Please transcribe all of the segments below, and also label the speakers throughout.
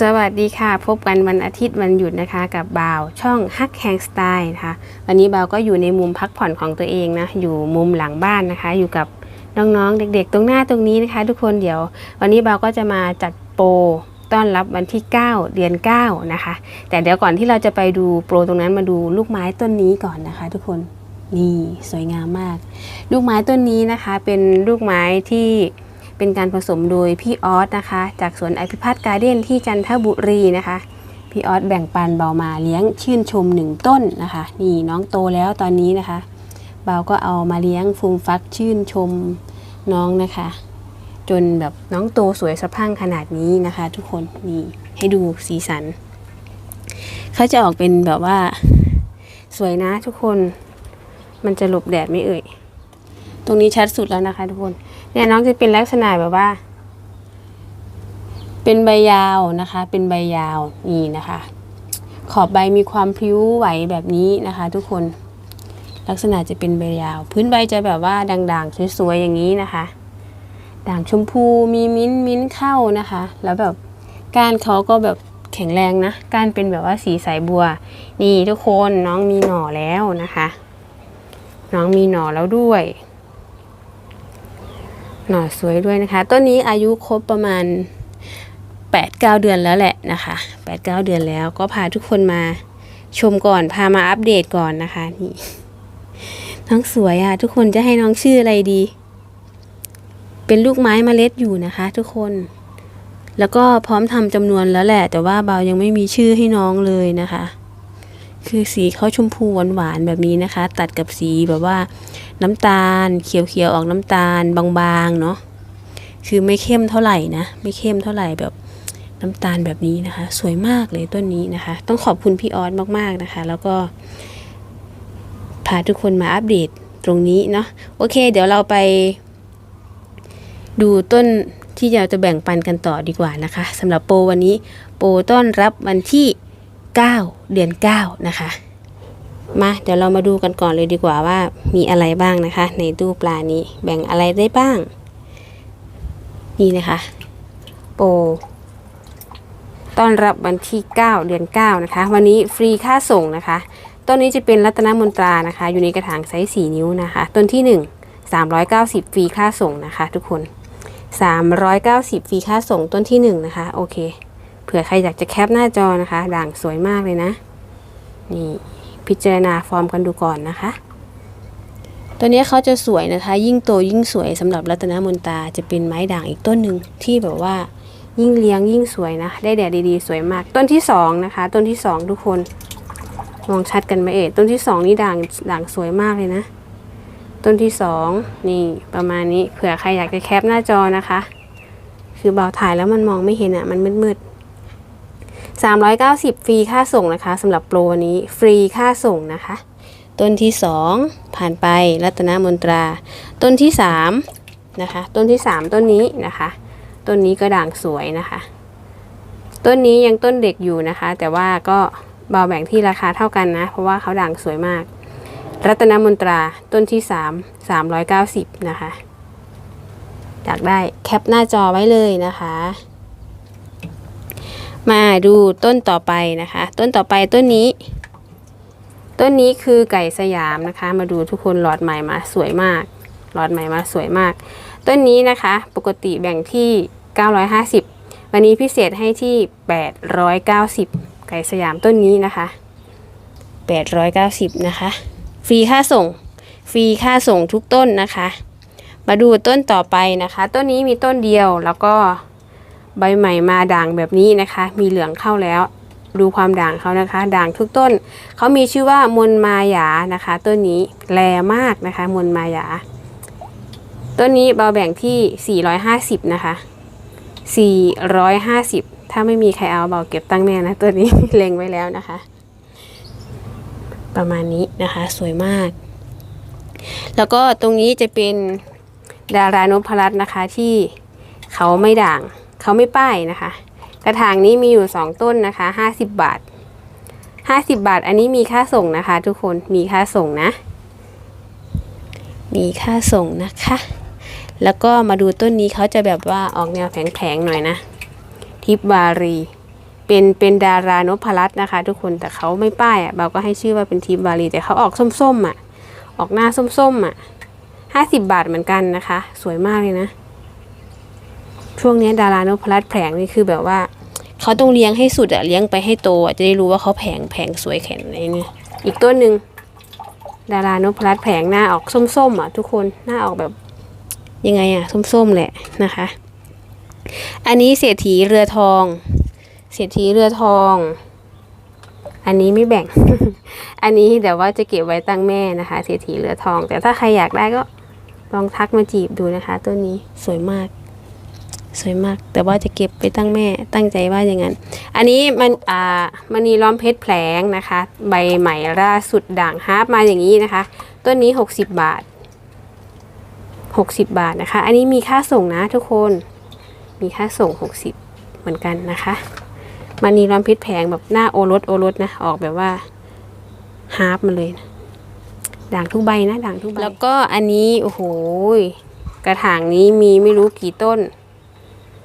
Speaker 1: สวัสดีค่ะ พบกันวันอาทิตย์วันหยุดนะคะ กับบ่าวช่องฮักแฮงสไตล์นะคะ วันนี้บ่าวก็อยู่ในมุมพักผ่อนของตัวเองนะ อยู่มุมหลังบ้านนะคะ อยู่กับน้องๆ เด็กๆ ตรงหน้าตรงนี้นะคะ ทุกคนเดี๋ยว วันนี้บ่าวก็จะมาจัดโปรต้อนรับวันที่ 9 เดือน 9 นะคะ แต่เดี๋ยวก่อนที่เราจะไปดูโปรตรงนั้นมาดูลูกไม้ต้นนี้ก่อนนะคะ ทุกคนนี่สวยงามมาก ลูกไม้ต้นนี้นะคะ เป็นลูกไม้ที่ เป็นการผสมโดยพี่ออสนะคะ จากสวนไอพิพัฒน์การ์เด้นที่จันทบุรีนะคะ พี่ออสแบ่งปันเบามาเลี้ยงชื่นชมหนึ่งต้นนะคะ นี่น้องโตแล้วตอนนี้นะคะเบาก็เอามาเลี้ยงฟูมฟักชื่นชมน้องนะคะ จนแบบน้องโตสวยสะพั่งขนาดนี้นะคะ ทุกคนนี่ให้ดูสีสันเขาจะออกเป็นแบบว่าสวยนะทุกคน มันจะหลบแดดไม่เอ่ย ตรงนี้ชัดสุดแล้วนะคะทุกคน เนี่ยน้องจะเป็นลักษณะแบบว่า เป็นใบยาวนะคะ เป็นใบยาวนี่นะคะ ขอบใบมีความพลิ้วไหวแบบนี้นะคะ ทุกคนลักษณะจะเป็นใบยาว พื้นใบจะแบบว่าด่างๆสวยๆอย่างนี้นะคะ ด่างชมพูมีมิ้นมิ้นเข้านะคะ แล้วแบบก้านเขาก็แบบแข็งแรงนะก้านเป็นแบบว่าสีสายบัว นี่ทุกคนน้องมีหน่อแล้วนะคะ น้องมีหน่อแล้วด้วย หน่อสวยด้วยนะคะ ต้นนี้อายุครบประมาณ 8-9 เดือนแล้วแหละนะคะ 8-9 เดือนแล้วก็พาทุกคนมาชมก่อนพามาอัปเดตก่อนนะคะนี่น้องสวยอะ่ะ ทุกคนจะให้น้องชื่ออะไรดี เป็นลูกไม้เมล็ดอยู่นะคะ ทุกคน แล้วก็พร้อมทำจำนวนแล้วแหละ แต่ว่าเบายังไม่มีชื่อให้น้องเลยนะคะ คือสีเขาชมพูหวานๆแบบนี้นะคะ ตัดกับสีแบบว่าน้ำตาลเขียวๆออกน้ำตาลบางๆเนาะคือไม่เข้มเท่าไหร่นะไม่เข้มเท่าไหร่แบบน้ำตาลแบบนี้นะคะ สวยมากเลยต้นนี้นะคะ ต้องขอบคุณพี่ออสมากๆนะคะ แล้วก็พาทุกคนมาอัปเดตตรงนี้เนาะโอเค เดี๋ยวเราไป ดูต้นที่เราจะแบ่งปันกันต่อดีกว่านะคะสำหรับโปรวันนี้โปรต้อนรับวันที่ 9 เดือน 9 นะคะ มาเดี๋ยวเรามาดูกันก่อนเลยดีกว่าว่ามีอะไรบ้างนะคะ ในตู้ปลานี้แบ่งอะไรได้บ้าง นี่นะคะ โปรต้อนรับวันที่ 9 เดือน 9 นะคะ วันนี้ฟรีค่าส่งนะคะต้นนี้จะเป็นรัตนมนตรานะคะ อยู่ในกระถางไซส์4นิ้วนะคะ ต้นที่ 1 390 ฟรีค่าส่งนะคะ ทุกคน 390 ฟรีค่าส่งต้นที่ 1 นะคะ โอเค เผื่อใครอยากจะแคปหน้าจอนะคะ ด่างสวยมากเลยนะ นี่ พิจารณาฟอร์มกันดูก่อนนะคะ ตัวนี้เขาจะสวยนะคะ ยิ่งโตยิ่งสวยสำหรับรัตนมนตาจะเป็นไม้ด่างอีกต้นหนึ่งที่แบบว่ายิ่งเลี้ยงยิ่งสวยนะ ได้แดดดีๆ สวยมาก ต้นที่สองนะคะ ต้นที่สองทุกคนมองชัดกันไหมเอ่ยต้นที่สองนี่ด่างด่างสวยมากเลยนะ ต้นที่สองนี่ประมาณนี้เผื่อใครอยากจะแคปหน้าจอนะคะ คือเบาถ่ายแล้วมันมองไม่เห็นอะ่ะมันมืดๆ 390 ฟรีค่าส่งนะคะสำหรับโปรวันนี้ฟรีค่าส่งนะคะ ต้นที่ 2 ผ่านไปรัตนมนตรา ต้นที่3นะคะต้นที่ 3 ต้นนี้นะคะ ต้นนี้ก็ด่างสวยนะคะ ต้นนี้ยังต้นเด็กอยู่นะคะ แต่ว่าก็เบาแบ่งที่ราคาเท่ากันนะ เพราะว่าเขาด่างสวยมาก รัตนมนตราต้นที่ 3 390 นะคะอยากได้แคปหน้าจอไว้เลยนะคะ มาดูต้นต่อไปนะคะ ต้นต่อไปต้นนี้ ต้นนี้คือไก่สยามนะคะ มาดูทุกคนหลอดใหม่มาสวยมาก หลอดใหม่มาสวยมาก ต้นนี้นะคะ ปกติแบ่งที่ 950 วันนี้พิเศษให้ที่ 890 ไก่สยามต้นนี้นะคะ 890 นะคะ ฟรีค่าส่ง ฟรีค่าส่งทุกต้นนะคะ มาดูต้นต่อไปนะคะ ต้นนี้มีต้นเดียวแล้วก็ ใบใหม่มาด่างแบบนี้นะคะ มีเหลืองเข้าแล้ว ดูความด่างเขานะคะ ด่างทุกต้น เขามีชื่อว่ามนมายานะคะ ต้นนี้แรมากนะคะ มนมายา ต้นนี้เบาแบ่งที่ 450 นะคะ 450 ถ้าไม่มีใครเอาเบาเก็บตั้งแน่นะตัวนี้เล็งไว้แล้วนะคะ ประมาณนี้นะคะ สวยมาก แล้วก็ตรงนี้จะเป็นดารานพรัตน์นะคะที่เขาไม่ด่าง เขาไม่ป้ายนะคะ กระถางนี้มีอยู่ 2 ต้นนะคะ50 บาท 50 บาท อันนี้มีค่าส่งนะคะ ทุกคนมีค่าส่งนะ มีค่าส่งนะคะ แล้วก็มาดูต้นนี้เขาจะแบบว่าออกแนวแผงๆหน่อยนะ ทิปวารีเป็นเป็นดารานพรัตน์นะคะ ทุกคนแต่เขาไม่ป้ายอะเบาก็ให้ชื่อว่าเป็นทีมวาลีแต่เขาออกส้มๆอะ ออกหน้าส้มๆอะห้าสิบบาทเหมือนกันนะคะ สวยมากเลยนะ ช่วงนี้ดารานพรัตน์แผงนี่คือแบบว่าเขาต้องเลี้ยงให้สุดอะเลี้ยงไปให้โตอะจะได้รู้ว่าเขาแผงแผงสวยแข็งอะไรเนี่ยอีกต้นหนึ่งดารานพรัตน์แผงหน้าออกส้มๆอะทุกคนหน้าออกแบบยังไงอะส้มๆแหละนะคะ อันนี้เศรษฐีเรือทอง เศรษฐีเรือทอง อันนี้ไม่แบ่ง อันนี้แต่ว่าจะเก็บไว้ตั้งแม่นะคะ เศรษฐีเรือทอง แต่ถ้าใครอยากได้ก็ลองทักมาจีบดูนะคะ ต้นนี้สวยมาก สวยมาก แต่ว่าจะเก็บไปตั้งแม่ตั้งใจว่าอย่างนั้น อันนี้มันอ่ามันนีล้อมเพชรแผลงนะคะ ใบใหม่ล่าสุดด่างฮาร์ปมาอย่างนี้นะคะ ต้นนี้ 60 บาท 60 บาทนะคะ อันนี้มีค่าส่งนะทุกคนมีค่าส่ง 60 เหมือนกันนะคะมันนีล้อมเพชรแผงแบบหน้าโอรสโอรสนะออกแบบว่าฮาร์ปมาเลยนะด่างทุกใบนะด่างทุกใบแล้วก็อันนี้โอ้โหกระถางนี้มีไม่รู้กี่ต้น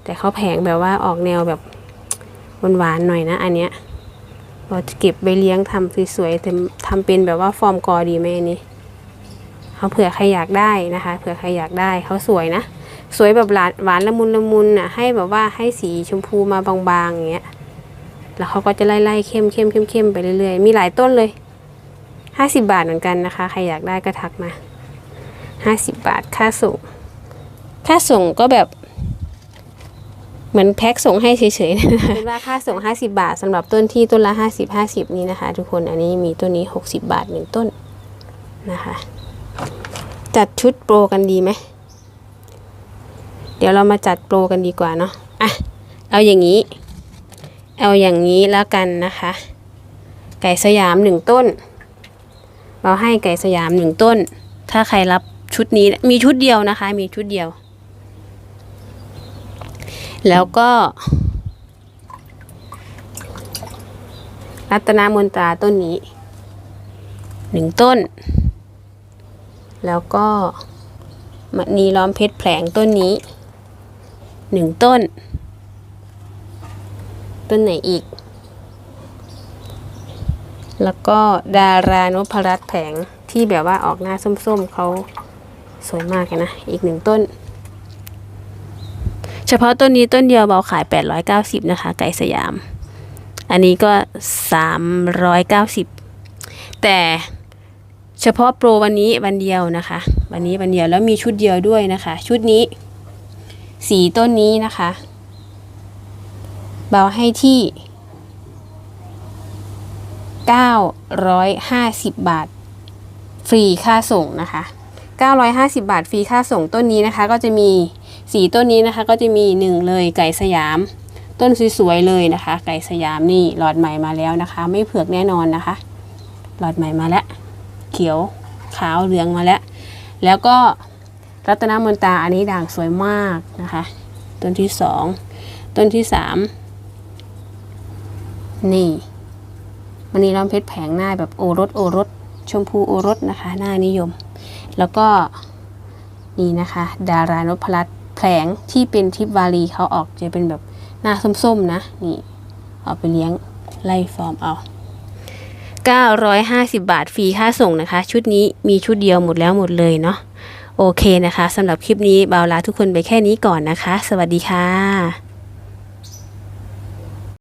Speaker 1: แต่เขาแผงแบบว่าออกแนวแบบหวานๆหน่อยนะ อันเนี้ยเราจะเก็บไปเลี้ยงทำสวยๆแต่ทำเป็นแบบว่าฟอร์มกอดีไหมอันนี้เขาเผื่อใครอยากได้นะคะเผื่อใครอยากได้เขาสวยนะ สวยแบบหวานหวานละมุนละมุนอะให้แบบว่าให้สีชมพูมาบางๆอย่างเงี้ยแล้วเขาก็จะไล่ๆเข้มเข้มเข้มเข้มไปเรื่อยๆ มีหลายต้นเลยห้าสิบาทเหมือนกันนะคะ ใครอยากได้ก็ทักมาห้าสิบบาทค่าส่ง ค่าส่งก็แบบ เหมือนแพ็คส่งให้เฉยๆนะคะเป็นว่าค่าส่ง 50 บาทสำหรับต้นที่ต้นละ 50 50 นี้นะคะ ทุกคนอันนี้มีต้นนี้ 60 บาทหนึ่งต้นนะคะ จัดชุดโปรกันดีไหม เดี๋ยวเรามาจัดโปรกันดีกว่าเนาะอะ เอาอย่างนี้ เอาอย่างนี้แล้วกันนะคะ ไก่สยามหนึ่งต้น เราให้ไก่สยามหนึ่งต้น ถ้าใครรับชุดนี้มีชุดเดียวนะคะ มีชุดเดียว แล้วก็รัตนามนตราต้นนี้หนึ่งต้น แล้วก็มณีล้อมเพชรแผลงต้นนี้หนึ่งต้น ต้นไหนอีก แล้วก็ดารานพรัตแผงที่แบบว่าออกหน้าส้มๆเขาสวยมากเลยนะ อีกหนึ่งต้น เฉพาะต้นนี้ต้นเดียวเบาขาย 890 นะคะ ไก่สยาม อันนี้ก็ 390 แต่เฉพาะโปรวันนี้วันเดียวนะคะ วันนี้วันเดียวแล้วมีชุดเดียวด้วยนะคะ ชุดนี้สีต้นนี้นะคะ เบาให้ที่ 950 บาท ฟรีค่าส่งนะคะ 950 บาท ฟรีค่าส่งต้นนี้นะคะ ก็จะมี สีต้นนี้นะคะก็จะมีหนึ่งเลยไก่สยาม ต้นสวยๆเลยนะคะ ไก่สยามนี่หลอดใหม่มาแล้วนะคะ ไม่เผือกแน่นอนนะคะ หลอดใหม่มาแล้ว เขียวขาวเหลืองมาแล้ว แล้วก็รัตนมนตาอันนี้ด่างสวยมากนะคะ ต้นที่สองต้นที่สามนี่มันนี้ล้อมเพชรแผงหน้าแบบโอรสโอรสชมพูโอรสนะคะ หน้านิยม แล้วก็นี่นะคะ ดารานพรัตน์ แผลงที่เป็นทิพวารีเขาออกจะเป็นแบบหน้าส้มๆนะนี่เอาไปเลี้ยงไล่ฟอร์มเอา950 บาทฟรีค่าส่งนะคะ ชุดนี้มีชุดเดียวหมดแล้วหมดเลยเนาะโอเคนะคะสำหรับคลิปนี้เบาลาทุกคนไปแค่นี้ก่อนนะคะ สวัสดีค่ะ